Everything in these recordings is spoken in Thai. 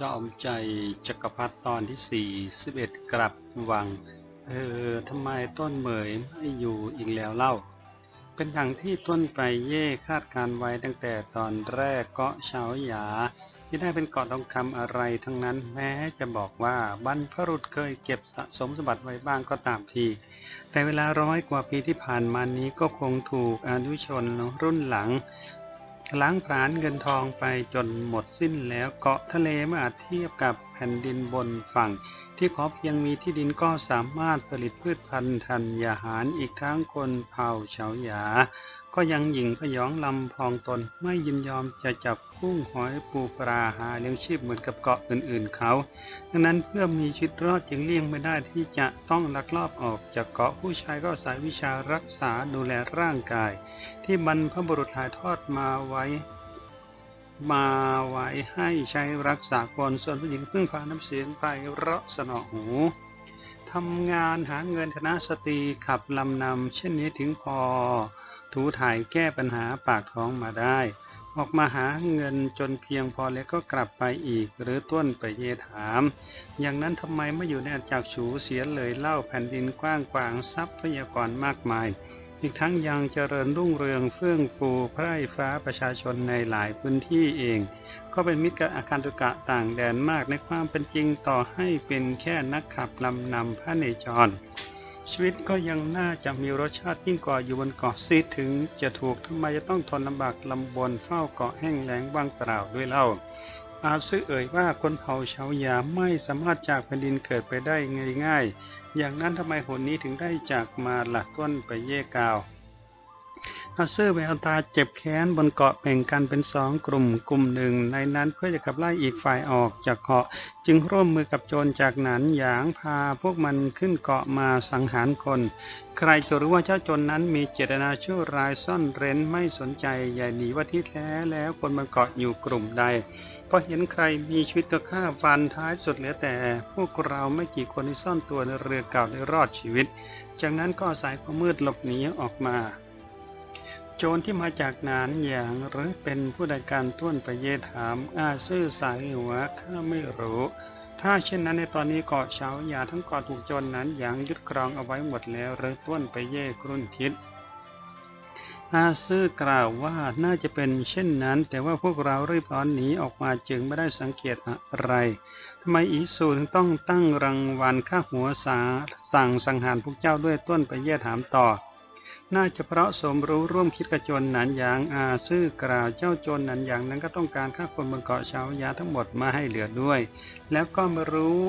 จอมใจจักรพรรดิตอนที่สี่สิบเอ็ดกลับวัง เออทำไมต้นเหมยไม่อยู่อีกแล้วเล่า เป็นอย่างที่ต้นไปเย่คาดการไว้ตั้งแต่ตอนแรกเกาะเฉาหยาที่ได้เป็นเกาะทองคำอะไรทั้งนั้นแม้จะบอกว่าบรรพบุรุษเคยเก็บสะสมสมบัติไว้บ้างก็ตามที แต่เวลาร้อยกว่าปีที่ผ่านมานี้ก็คงถูกอนุชนรุ่นหลัง ล้างผลาญเงินทองไปจนหมดสิ้นแล้วเกาะทะเลไม่อาจเทียบกับแผ่นดินบนฝั่ง ที่ขอเพียงมีที่ดินก็สามารถผลิตพืชพันธุ์ธัญญาหารอีกทั้งคนเผ่าเฉาหยา ก็ยังหยิ่งพยองลำพองตนไม่ยินยอมจะจับกุ้งหอยปูปลาหาเลี้ยงชีพเหมือนกับเกาะอื่นๆเขาดังนั้นเพื่อมีชีวิตรอดจึงเลี่ยงไม่ได้ที่จะต้องลักลอบออกจากเกาะผู้ชายก็อายวิชารักษาดูแลร่างกาย ที่บรรพบุรุษถ่ายทอดมาไว้มาไว้ให้ใช้รักษาคนส่วนผู้หญิงพึ่งพาน้ำเสียงไปเราะสนอหูทำงานหาเงินคณะสตรีขับลำนำเช่นนี้ถึงพอ ถูถ่ายแก้ปัญหาปากท้องมาได้ ออกมาหาเงินจนเพียงพอแล้วก็กลับไปอีก หรือต้นไปเยถาม อย่างนั้นทำไมไม่อยู่ในอาจักฉูเสียเลยเล่าแผ่นดินกว้างกวางทรัพยากรมากมาย อีกทั้งยังเจริญรุ่งเรืองเฟื่องฟูไพร่ฟ้าประชาชนในหลายพื้นที่เอง ก็เป็นมิตรกับอาการตุกะต่างแดนมากในความเป็นจริงต่อให้เป็นแค่นักขับลำนำพระเนจร ชีวิตก็ยังน่าจะมีรสชาติยิ่งกว่าอยู่บนเกาะซีถึงจะถูกทำไมจะต้องทนลำบากลำบนเฝ้าเกาะแห้งแล้งว่างเปล่าด้วยเล่า อาซึเอ่ยว่าคนเผ่าชาวยาไม่สามารถจากแผ่นดินเกิดไปได้ง่ายๆ อย่างนั้นทำไมหนนี้ถึงได้จากมาหลักต้นไปเย่กาว อาเซอร์แววตาเจ็บแค้นบนเกาะแบ่งกันเป็นสองกลุ่มกลุ่มหนึ่ง ในนั้นเพื่อจะขับไล่อีกฝ่ายออกจากเกาะ จึงร่วมมือกับโจรจากหนันหยางพาพวกมันขึ้นเกาะมาสังหารคน ใครจะรู้ว่าเจ้าโจรนั้นมีเจตนาชั่วร้ายซ่อนเร้นไม่สนใจใหญ่หนีว่าที่แท้แล้วคนบนเกาะอยู่กลุ่มใดพอเห็นใครมีชีวิตก็ฆ่าฟันท้ายสุดเหลือแต่ พวกเราไม่กี่คนที่ซ่อนตัวในเรือเก่าได้รอดชีวิต จากนั้นก็อาศัยความมืดหลบหนีออกมา จรที่มาจากนานอย่างหรือเป็นผู้ใดการต้วนไปเยถามอาซื่อสายหัวข้าไม่รู้ ถ้าเช่นนั้นในตอนนี้เกาะเฉาหยาทั้งเกาะถูกโจรนั้นอย่างยึดครองเอาไว้หมดแล้วหรือต้วนไปเย่ครุ่นคิดอาซื่อกล่าวว่าน่าจะเป็นเช่นนั้น แต่ว่าพวกเรารีบร้อนหนีออกมาจึงไม่ได้สังเกตอะไรทำไมอีสูถึงต้องตั้งรางวัลค่าหัวสาสั่งสังหารพวกเจ้าด้วยต้นไปเย่ถามต่อ น่าจะเพราะสมรู้ร่วมคิดกับจรหนันยางอาซื่อกล่าวเจ้าโจรหนันยางนั้นก็ต้องการฆ่าคนบนเกาะชาวยาทั้งหมดมาให้เหลือด้วย แล้วก็ไม่รู้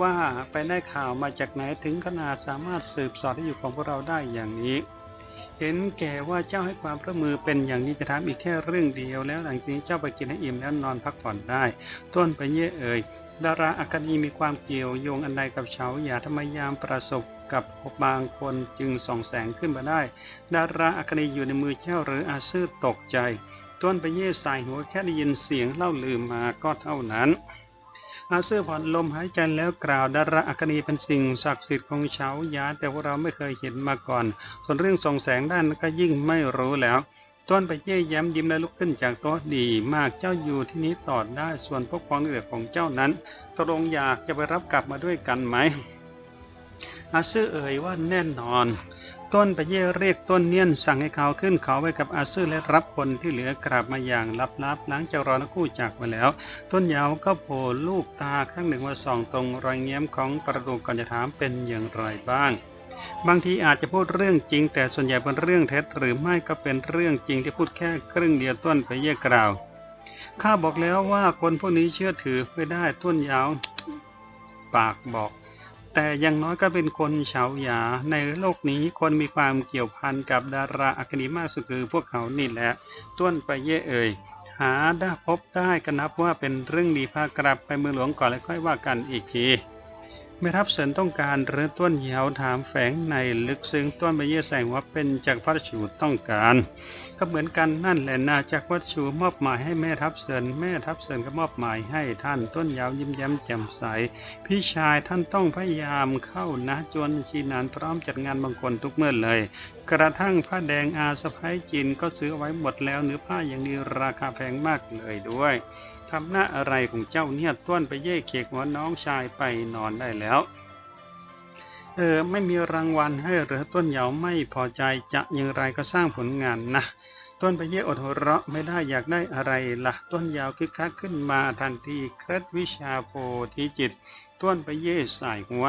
ว่าไปได้ข่าวมาจากไหนถึงขนาดสามารถสืบสอดที่อยู่ของพวกเราได้อย่างนี้ เห็นแก่ว่าเจ้าให้ความร่วมมือเป็นอย่างนี้จะถามอีกแค่เรื่องเดียวแล้วหลังจากนี้เจ้าไปกินให้อิ่มแล้วนอนพักผ่อนได้ ต้นไปเย่เอ่ยดาราอาคานีมีความเกี่ยวโยงอันใดกับเฉาหยาทำไมยามประสบ กับบางคนจึงส่องแสงขึ้นมาได้ ดาราอาคนีอยู่ในมือเจ้าหรืออาซื่อตกใจ ต้นไปเย่สายหัวแค่ได้ยินเสียงเล่าลืมมาก็เท่านั้น อาซื่อผ่อนลมหายใจแล้วกล่าวดาราอาคนีเป็นสิ่งศักดิ์สิทธิ์ของเฉาหยาแต่ว่าเราไม่เคยเห็นมาก่อน ส่วนเรื่องส่องแสงด้านนั้นก็ยิ่งไม่รู้แล้วต้นไปเย่ย้มยิ้มและลุกขึ้นจากโต๊ะดีมากเจ้าอยู่ที่นี้ต่อได้ส่วนพวกพ้องเหลือของเจ้านั้นตกลงอยากจะไปรับกลับมาด้วยกันไหม อาซื่อเอ่ยว่าแน่นอน ต้นไปเย่เรียกต้นเนียนสั่งให้เขาขึ้นเขาไว้กับอาซื่อและรับคนที่เหลือกลับมาอย่างลับๆหลังจากรอนักคู่จากมาแล้ว ต้นยาวก็โผล่ลูกตาข้างหนึ่งมาส่องตรงรอยเงี้ยมของประตูก่อนจะถามเป็นอย่างไรบ้างบางทีอาจจะพูดเรื่องจริง แต่ส่วนใหญ่เป็นเรื่องเท็จหรือไม่ก็เป็นเรื่องจริงที่พูดแค่ครึ่งเดียวต้นไปเย่กล่าว ข้าบอกแล้วว่าคนพวกนี้เชื่อถือไม่ได้ต้นยาว ปากบอก แต่อยังน้อยก็เป็นคนเฉาหยา ในโลกนี้คนมีความเกี่ยวพันกับดาราอัคาเดมาสุดคือพวกเขานี่แหละต้วนไปเย่เอ่ยหาได้พบได้ก็นับว่าเป็นเรื่องดีพากลับไปเมืองหลวงก่อนแล้วค่อยว่ากันอีกที ไม่รับเสริญต้องการหรือต้นเหยาวถามแฝงในลึกซึ้งต้นไปเย่แสงว่าเป็นจากพระชูต้องการ ก็เหมือนกันนั่นแหละนาจากวัดชูมอบหมายให้แม่ทัพเสริญแม่ทัพเสริญก็มอบหมายให้ท่านต้นยาวยิ้มแย้มแจ่มใส พี่ชายท่านต้องพยายามเข้านะจนชีนานพร้อมจัดงานบางคนทุกเมื่อเลย กระทั่งผ้าแดงอาสะพ้ายจีนก็ซื้อไว้หมดแล้วเนื้อผ้าอย่างนี้ราคาแพงมากเลยด้วยำหน้าอะไรของเจ้าเนี่ยต้วนไปเย่เขกหัวน้องชายไปนอนได้แล้ว เออไม่มีรางวัลให้หรือต้นเหยาไม่พอใจจะอย่างไรก็สร้างผลงานนะต้นไปเย่อดหัวเราะไม่ได้อยากได้อะไรละ่ะ ต้นยาวคึกคักขึ้นมาทันทีเคล็ดวิชาโพธิจิต ต้นไปเย่ใส่หัว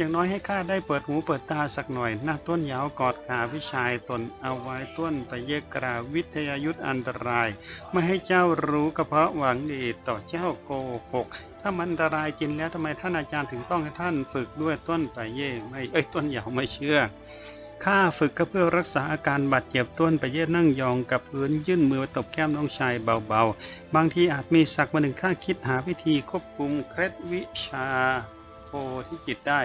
อย่างน้อยให้ข้าได้เปิดหูเปิดตาสักหน่อยหนะต้นยาวกอดขาวิชายตนเอาไว้ต้นไปเยกราวิทยายุทธอันตราย ไม่ให้เจ้ารู้ก็เพาะหวังดีต่อเจ้าโกหกถ้ามันอันตรายจริงแล้วทำไมท่านอาจารย์ถึงต้องให้ท่านฝึกด้วยต้นไปเย่ไม่เอ้ยต้นยาวไม่เชื่อข้าฝึกก็เพื่อรักษาอาการบาดเจ็บต้นไปเย่นั่งยองกับพื้นยื่นมือตบแก้มน้องชายเบาๆ บางทีอาจมีสักวันหนึ่งข้าคิดหาวิธีควบคุมเคล็ดวิชา โพที่จิตได้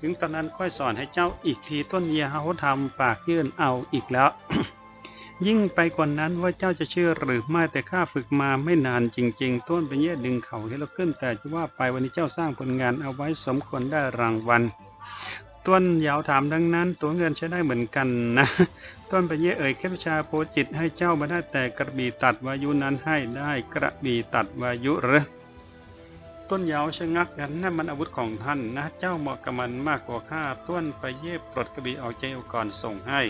ถึงตอนนั้นค่อยสอนให้เจ้าอีกทีต้นเยาวทำปากยื่นเอาอีกแล้ว ยิ่งไปกว่านั้นว่าเจ้าจะเชื่อหรือไม่แต่ข้าฝึกมาไม่นานจริง ๆ ต้นไปเย่ดึงเขาให้เราขึ้น แต่จะว่าไปวันนี้เจ้าสร้างผลงานเอาไว้สมควรได้รางวัลต้นยาวถามดังนั้น ตัวเงินใช้ได้เหมือนกันนะ ต้นไปเย่เอ่ยแค่วิชาโพจิตให้เจ้ามาได้แต่กระบี่ตัดวายุนั้นให้ได้กระบี่ตัดวายุหรือ ต้นยาวชะงักกันนั่นมันอาวุธของท่านนะเจ้าเหมาะกับมันมากกว่าข้าต้นไปเย็บปลดกระบี่ออกใจเอาก่อนส่งให้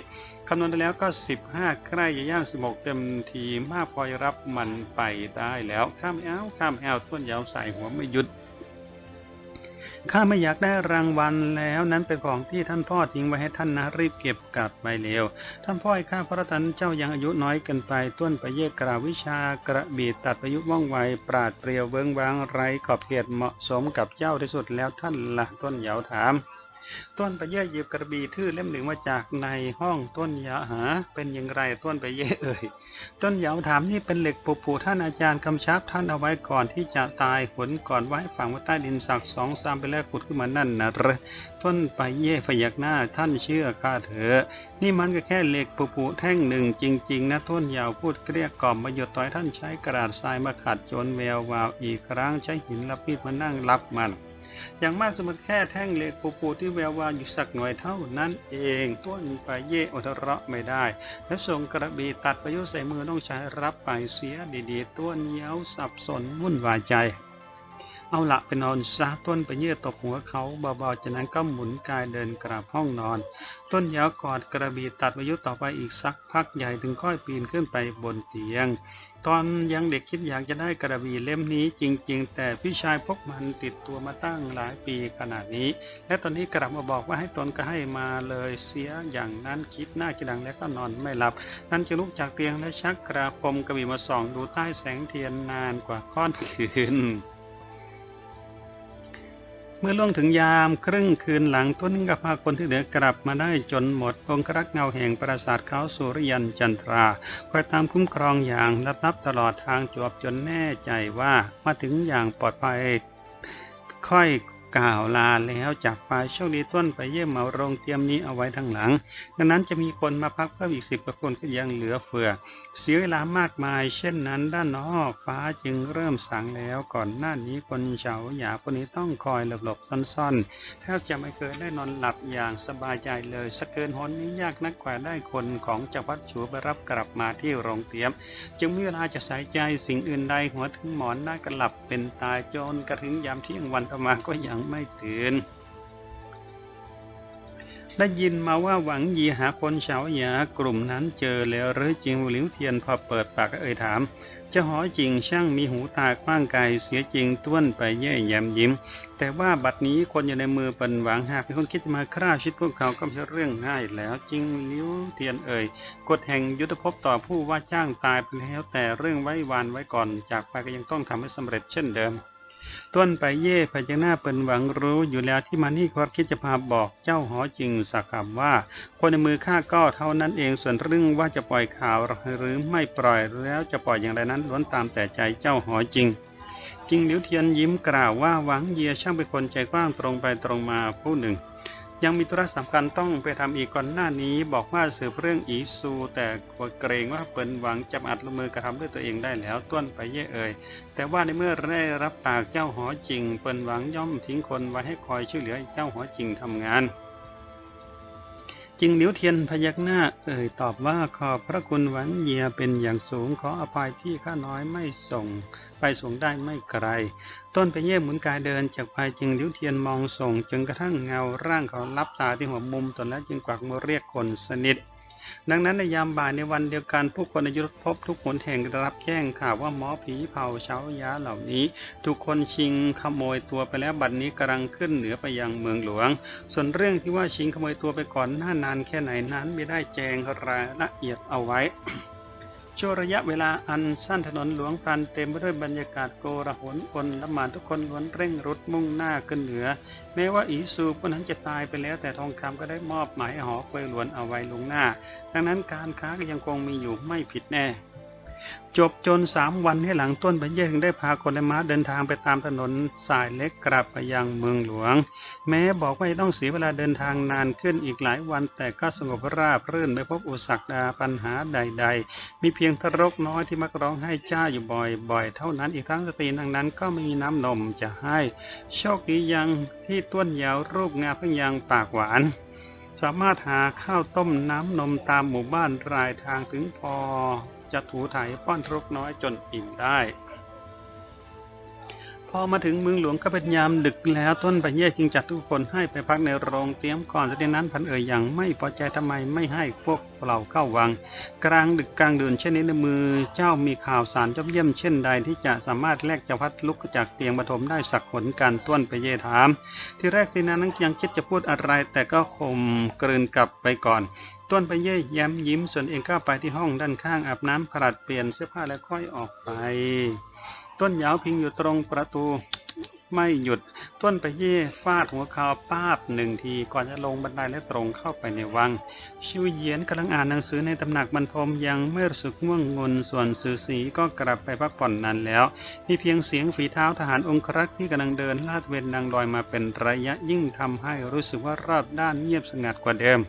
คำนวณไปแล้วก็ 15 ใกล้จะย่าง 16 เต็มทีมากพอรับมันไปได้แล้ว ข้ามแอวข้ามแอวต้นยาวใส่หัวไม่หยุด ข้าไม่อยากได้รางวัลแล้วนั้นเป็นของที่ท่านพ่อทิ้งไว้ให้ท่านนะรีบเก็บกลับไปเร็ว ท่านพ่อให้ข้าพระตันเจ้ายังอายุน้อยเกินไปต้นไปเยกกราวิชากระบีตัดประยุว่องไวปราดเปรียวเวิงวางไรขอบเขตเหมาะสมกับเจ้าที่สุดแล้วท่านละต้นเหยาถาม ต้นไปเย่หยิบกระบี่ทื่อเล่มหนึ่งมาจากในห้องต้นยาหา เป็นอย่างไรต้นไปเย่เอ่ยต้นเหยาถามนี่เป็นเหล็กปูปูท่านอาจารย์กำชับท่านเอาไว้ก่อนที่จะตายขนก่อนไว้ฝังไว้ใต้ดินสักสองสามไปแล้วขุดขึ้นมานั่นนะเหรอต้นไปเย่พยักหน้าท่านเชื่อข้าเถอะนี่มันก็แค่เหล็กปูปูแท่งหนึ่งจริง ๆ นะต้นเหยาพูดเกลี้ยกล่อมมาหยดต่อยท่านใช้กระดาษทรายมาขัดจนแวววาวอีกครั้งใช้หินและมีดมานั่งรับมัน อย่างมากสมมติแค่แท่งเหล็กปูปูที่แวววาวอยู่สักหน่อยเท่านั้นเองต้นไปเย่อดระไม่ได้ และส่งกระบี่ตัดประยุทธ์ใส่มือน้องใชายรับไปเสียดีๆต้นเหยียวสับสนวุ่นวายใจเอาละไปนอนซะต้นไปเยื่อตบหัวเขาเบาๆจากนั้นก็หมุนกายเดินกลับห้องนอน ต้นเหยาวกอดกระบี่ตัดประยุทธ์ต่อไปอีกสักพักใหญ่ถึงค่อยปีนขึ้นไปบนเตียง ตอนยังเด็กคิดอยากจะได้กระบี่เล่มนี้จริง ๆ แต่พี่ชายพกมันติดตัวมาตั้งหลายปีขนาดนี้ และตอนนี้กลับมาบอกว่าให้ตนก็ให้มาเลยเสียอย่างนั้นคิดหน้าคิดหลังแล้วก็นอนไม่หลับ นั้นจะลุกจากเตียงและชักกระพมกระบี่มาส่องดูใต้แสงเทียนนานกว่าค่อนคืน เมื่อล่วงถึงยามครึ่งคืนหลังต้นก็พาคนที่เหลือกลับมาได้จนหมดองครักษ์เงาแห่งปราสาทเขาสุริยันจันทราคอยตามคุ้มครองอย่างลับๆตลอดทางจวบจนแน่ใจว่ามาถึงอย่างปลอดภัย ค่อย กล่าวลาแล้วจากไปโชคดีต้นไปเยี่ยมเหมาโรงเตรียมนี้เอาไว้ทั้งหลัง ดังนั้นจะมีคนมาพักเพิ่มอีกสิบกว่าคนก็ยังเหลือเฟือ เสียเวลามากมาย เช่นนั้น ด้านนอกฟ้าจึงเริ่มสางแล้วก่อนหน้านี้คนเฉาหยาคนนี้ต้องคอยหลบๆซ่อนๆแทบจะไม่เคยได้นอนหลับอย่างสบายใจเลยสกเกินหนนี้ยากนักกว่าได้คนของจักรวรรดิฉูไปรับกลับมาที่โรงเตรียม จึงมีเวลาจะใส่ใจสิ่งอื่นใดหัวถึงหมอนได้ก็หลับเป็นตายจนกระถึงยามเที่ยงวันต่อมาก็ยังไม่ตื่น ได้ยินมาว่าหวังยีหาคนเฉาหยากลุ่มนั้นเจอแล้วหรือจริงหลิวเทียนพอเปิดปากเอ่ยถามเจะหอจริงช่างมีหูตากว้างไกลเสียจริงต้วนไปเย่ยแยมยิ้ม แต่ว่าบัดนี้คนอยู่ในมือเป็นหวังหากเป็นคนคิดมาฆ่าชีวิตพวกเขาก็ไม่ใช่เรื่องง่ายแล้วจริงหลิวเทียนเอ่ยกฎแห่งยุทธภพต่อผู้ว่าจ้างตายไปแล้วแต่เรื่องไว้วานไว้ก่อนจากไปก็ยังต้องทำให้สำเร็จเช่นเดิม ต้นไปเย่พยักหน้าเป็นหวังรู้อยู่แล้วที่มานี่คอคิดจะพาบอกเจ้าหอจริงสักคำว่า คนในมือข้าก็เท่านั้นเองส่วนเรื่องว่าจะปล่อยข่าวหรือไม่ปล่อยแล้วจะปล่อยอย่างไรนั้นล้วนตามแต่ใจเจ้าหอจริงจริงหลิวเทียนยิ้มกล่าวว่าหวังเยียช่างเป็นคนใจกว้างตรงไปตรงมาผู้หนึ่ง ยังมีธุระสำคัญต้องไปทำอีกก่อนหน้านี้ บอกว่าสืบเรื่องอีซู แต่กลัวเกรงว่าเปินหวังจะอัดลงมือกระทำด้วยตัวเองได้แล้วต้นไปเย่เอ่ยแต่ว่าในเมื่อได้รับปากเจ้าหอจริง เปินหวังย่อมทิ้งคนไว้ให้คอยช่วยเหลือเจ้าหอจริงทำงาน จิงหลิวเทียนพยักหน้า เอ่ยตอบว่าขอบพระคุณหวันเยียเป็นอย่างสูงขออภัยที่ข้าน้อยไม่ส่ง ไปส่งได้ไม่ไกล ต้นไปเย่หมุนกายเดินจากภายจิงหลิวเทียนมองส่งจนกระทั่งเงาร่างเขาลับตาที่หัวมุมตนแล้วจึงกวักมือเรียกคนสนิท ดังนั้นในยามบ่ายในวันเดียวกันผู้คนในยุทธภพทุกหนแห่งรับแจ้งข่าวว่าหมอผีเผาเช้ายาเหล่านี้ ทุกคนชิงขโมยตัวไปแล้วบัดนี้กำลังขึ้นเหนือไปยังเมืองหลวง ส่วนเรื่องที่ว่าชิงขโมยตัวไปก่อนหน้านานแค่ไหนนั้นไม่ได้แจงรายละเอียดเอาไว้ ช่วงระยะเวลาอันสั้นถนนหลวงพลันเต็มไปด้วยบรรยากาศโกระหนคนละหมานทุกคนล้วนเร่งรุดมุ่งหน้าขึ้นเหนือ แม้ว่าอีซูผู้นั้นจะตายไปแล้ว แต่ทองคำก็ได้มอบหมายหอเปยหลวนเอาไว้ลงหน้า ดังนั้นการค้าก็ยังคงมีอยู่ไม่ผิดแน่ จบจนสามวันให้หลังต้นไปเย่งได้พาคนและม้าเดินทางไปตามถนนสายเล็กกลับไปยังเมืองหลวง แม้บอกว่าต้องเสียเวลาเดินทางนานขึ้นอีกหลายวันแต่ก็สงบราบรื่นไม่พบอุสรรคดาปัญหาใด ๆ มีเพียงทารกน้อยที่มักร้องให้จ้าอยู่บ่อยๆ เท่านั้นอีกทั้งสตรีนางนั้นก็ไม่มีน้ำนมจะให้โชคดียังที่ต้นยาวรูปงามเพิ่งยังปากหวานสามารถหาข้าวต้มน้ำนมตามหมู่บ้านรายทางถึงพอ จะถูถ่ายป้อนทารกน้อยจนอิ่มได้ พอมาถึงเมืองหลวงก็เป็นยามดึกแล้วต้นไปเย่จึงจัดทุกคนให้ไปพักในโรงเตรียมก่อนจากนั้นพันเอ่ยอย่างไม่พอใจทำไมไม่ให้พวกเราเข้าวัง กลางดึกกลางเดือนเช่นนี้ในมือเจ้ามีข่าวสารยอดเยี่ยมเช่นใดที่จะสามารถแลกเจ้าพัดลุกจากเตียงปฐมได้สักผลการต้วนไปเย่ถาม ที่แรกทีนั้นนั้นยังคิดจะพูดอะไร แต่ก็คมกลืนกลับไปก่อนต้นไปเย่แย้มยิ้มส่วนเองก็ไปที่ห้องด้านข้างอาบน้ำผลัดเปลี่ยนเสื้อผ้าแล้วค่อยออกไป ต้นยาวพิงอยู่ตรงประตู ไม่หยุด ต้นไปเย่ฟาดหัวเขาป้าบหนึ่งทีก่อนจะลงบันไดและตรงเข้าไปในวัง ชิวเยียนกำลังอ่านหนังสือในตำหนักบรรทมยังไม่รู้สึกง่วงงนส่วนสือสีก็กลับไปพักผ่อนนานแล้ว มีเพียงเสียงฝีเท้าทหารองครักษ์ที่กำลังเดินลาดเวนนางลอยมาเป็นระยะยิ่งทำให้รู้สึกว่ารอบด้านเงียบสงัดกว่าเดิม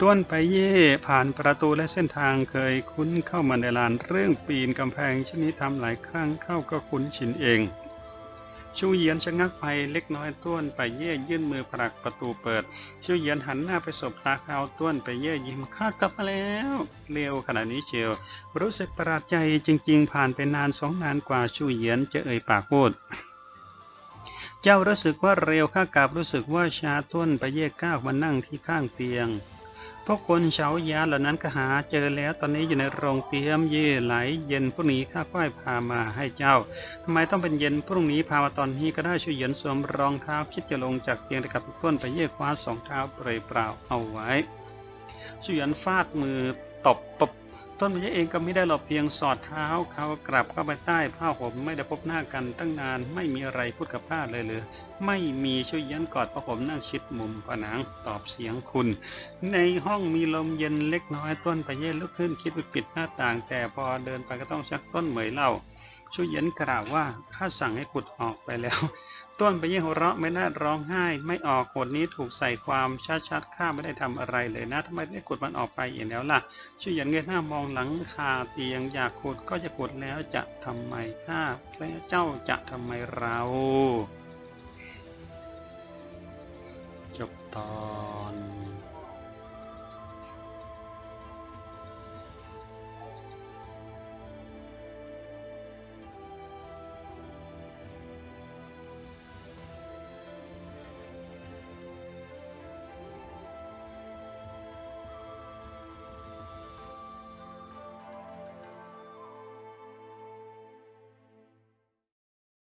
ต้วนไปเย่ผ่านประตูและเส้นทางเคยคุ้นเข้ามาในลานเรื่องปีนกำแพงชนิดทำหลายครั้งเข้าก็คุ้นชินเอง ชูเยียนชะงักไปเล็กน้อยต้วนไปเย่ยื่นมือผลักประตูเปิด ชูเยียนหันหน้าไปสบตาเขาต้วนไปเย่ยิ้มข้ากลับมาแล้วเร็วขนาดนี้เชียวรู้สึกประหลาดใจจริง ๆ ผ่านไปนานสองนานกว่าชูเยียนจะเอ่ยปากพูดเจ้ารู้สึกว่าเร็วข้ากลับรู้สึกว่าชาต้นไปเย่ก้าวมานั่งที่ข้างเตียง พวกคนเฉายาเหล่านั้นก็หาเจอแล้วตอนนี้อยู่ในโรงเตียมเย่ไหลเย็นพรุ่งนี้ข้าก้อยพามาให้เจ้าทำไมต้องเป็นเย็นพรุ่งนี้พามาตอนนี้ก็ได้ช่วยเหยียนสวมรองเท้าคิดจะลงจากเตียงแต่กับต้นไปเย่คว้าสองเท้าเปรยเปล่าเอาไว้ช่วยเหยียนฟาดมือตบตบ ต้นไปเย่เองก็ไม่ได้หลบเพียงสอดเท้าเขากลับเข้าไปใต้ผ้าห่มไม่ได้พบหน้ากันตั้งนานไม่มีอะไรพูดกับผ้าเลยหรือไม่มีช่วยยียนกอดผ้าห่มนั่งชิดมุมผนังตอบเสียงคุณ ในห้องมีลมเย็นเล็กน้อยต้นไปเย่ลุกขึ้นคิดไปปิดหน้าต่าง แต่พอเดินไปก็ต้องชักต้นเหมยเล่าช่วยย็นกล่าวว่าข้าสั่งให้ขุดออกไปแล้ว ต้นไปเย่หัวเราะไม่น่าร้องไห้ ไม่ออกกฎนี้ถูกใส่ความชัดๆข้าไม่ได้ทำอะไรเลยนะทำไมได้ขุดมันออกไปอีกแล้วล่ะ ชื่ออย่างเงยหน้ามองหลังคาเตียงอยากขุดก็จะขุดแล้วจะทำไมข้าและเจ้าจะทำไมเราจบตอน